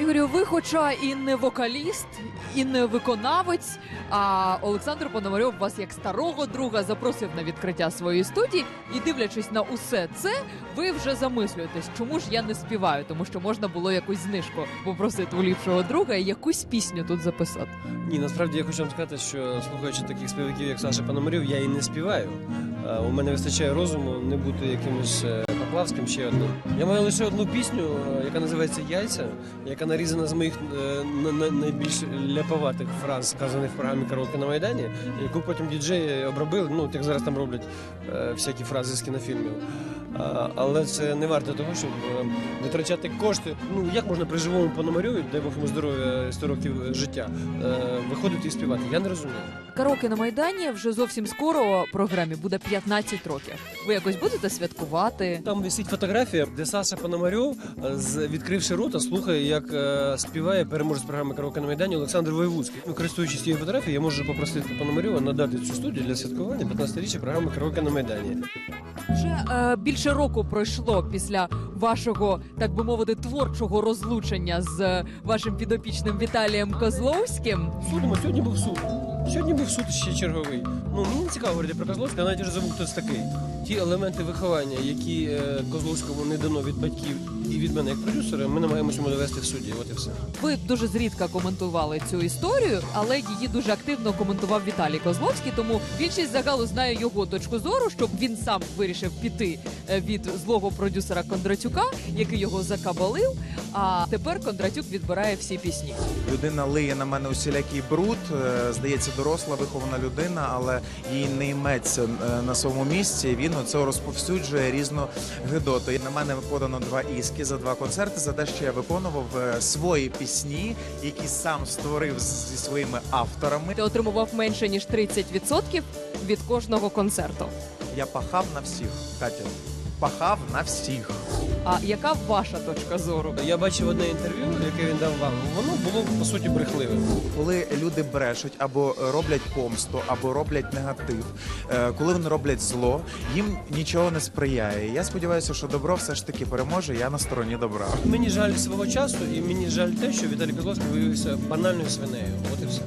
Ігорю, ви, хоча і не вокаліст, і не виконавець, а Олександр Пономарьов вас як старого друга запросив на відкриття своєї студії, і дивлячись на усе це, ви вже замислюєтесь, чому ж я не співаю, тому що можна було якусь знижку попросити у ліпшого друга і якусь пісню тут записати. Ні, насправді я хочу вам сказати, що слухаючи таких співаків, як Саша Пономарів, я і не співаю. У мене вистачає розуму не бути якимось е, Поплавським ще одну. Я маю лише одну пісню, е, яка називається Яйця, яка нарізана з моїх е, на- на- найбільш ляповатих фраз, сказаних в програмі Караоке на Майдані, яку потім діджеї обробили. Ну, як зараз там роблять е, всякі фрази з кінофільмів. А, Але це не варто того, щоб е, витрачати кошти. Ну як можна при живому Пономарьові, дай Бог йому здоров'я 100 років е, життя, е, виходити і співати. Я не розумію. Караоке на Майдані вже зовсім скоро програмі буде 15 років. Ви якось будете святкувати? Там висить фотографія, де Саша Пономарьов, е, з відкривши рота, слухає, як е, співає переможець програми Караоке на Майдані Олександр Воєвудський. Ну, користуючись цією фотографією, я можу попросити Пономарьова надати цю студію для святкування 15-річчя програми Караоке на Майдані. Вже е, більше року пройшло після вашого, так би мовити, творчого розлучення з е, вашим підопічним Віталієм Козловським. Судимо, сьогодні був суд. Сьогодні був суд ще черговий. Ну мені не цікаво говорити про Козловського, я навіть вже забув, хто це такий. Ті елементи виховання, які е, Козловському не дано від батьків і від мене як продюсера, ми намагаємося йому довести в суді. От і все. Ви дуже зрідка коментували цю історію, але її дуже активно коментував Віталій Козловський. Тому більшість загалу знає його точку зору, щоб він сам вирішив піти е, від злого продюсера Кондратюка, який його закабалив. А тепер Кондратюк відбирає всі пісні. Людина лиє на мене усілякий бруд. е, Здається, доросла вихована людина, але їй не йметься е, на своєму місці. Він оце розповсюджує різну гидоту. І На мене подано два іски за два концерти за те, що я виконував е, свої пісні, які сам створив зі своїми авторами. Ти отримував менше ніж 30% від кожного концерту. Я пахав на всіх, Катя. Пахав на всіх. А яка ваша точка зору? Я бачив одне інтерв'ю, яке він дав вам. Воно було по суті брехливим. Коли люди брешуть або роблять помсту, або роблять негатив, е, коли вони роблять зло, їм нічого не сприяє. Я сподіваюся, що добро все ж таки переможе. Я на стороні добра. Мені жаль свого часу, і мені жаль те, що Віталій Козловський виявився банальною свинею. От і все.